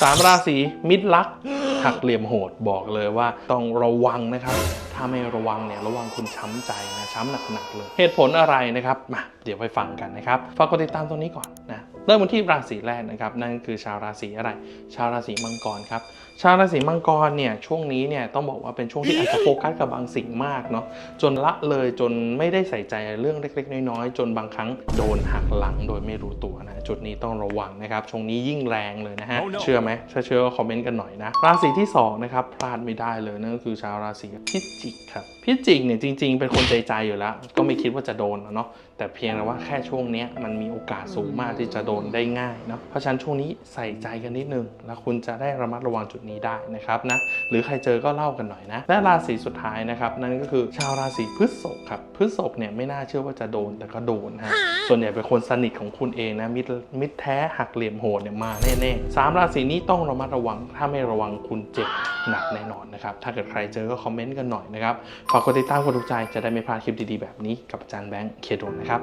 สามราศีมิตรลักหักเหลี่ยมโหดบอกเลยว่าต้องระวังนะครับ ถ้าไม่ระวังเนี่ยระวังคุณช้ำใจนะช้ำหนักๆเลย เหตุผลอะไรนะครับมาเดี๋ยวไปฟังกันนะครับฝากกดติดตามตรงนี้ก่อนนะ เริ่มกันที่ราศีแรกนะครับ นั่นก็คือชาวราศีอะไร ชาวราศีมังกรครับ ชาวราศีมังกรเนี่ยช่วงนี้เนี่ยต้องบอกว่าเป็นช่วงที่อาจจะโฟกัสกับบางสิ่งมากเนาะจนละเลยจนไม่ได้ใส่ใจเรื่องเล็กๆ น้อยๆ จนบางครั้งโดนหักหลังโดยไม่รู้ตัวนะจุดนี้ต้องระวังนะครับช่วงนี้ยิ่งแรงเลยนะฮะ Oh no เชื่อไหมถ้าเชื่อก็คอมเมนต์กันหน่อยนะราศีที่สองนะครับพลาดไม่ได้เลยนั่นก็คือชาวราศีพิจิกครับพิจิกเนี่ยจริง ๆ เป็นคนใจใจอยู่แล้ว ก็ไม่คิดว่าจะโดนอะเนาะแต่เพียงแต่ว่าแค่ช่วงเนี้ยมันมีโอกาสสูงมากที่จะโดนได้ง่ายเนาะเพราะฉะนั้นช่วงนี้ใส่ใจกันนิดนึง แล้วคุณจะได้ระมัดระวังจุดนี้ได้นะครับนะหรือใครเจอก็เล่ากันหน่อยนะ และราศีสุดท้ายนะครับ นั่นก็คือชาวราศีพฤษภครับพฤษภเนี่ยไม่น่าเชื่อว่าจะโดนแต่ก็โดนฮะส่วนใหญ่เป็นคนสนิทของคุณเองนะมิตรมิตรแท้หักเหลี่ยมโหดเนี่ยมาแน่ๆสามราศีนี้ต้องระมัดระวัง ถ้าไม่ระวังคุณเจ็บหนักแน่นอนนะครับถ้าเกิดใครเจอก็คอมเมนต์กันหน่อยนะครับฝากกดติดตามกดถูกใจจะได้ไม่พลาดคลิปดีๆแบบนี้กับอาจารย์แบงค์เคโดนนะครับ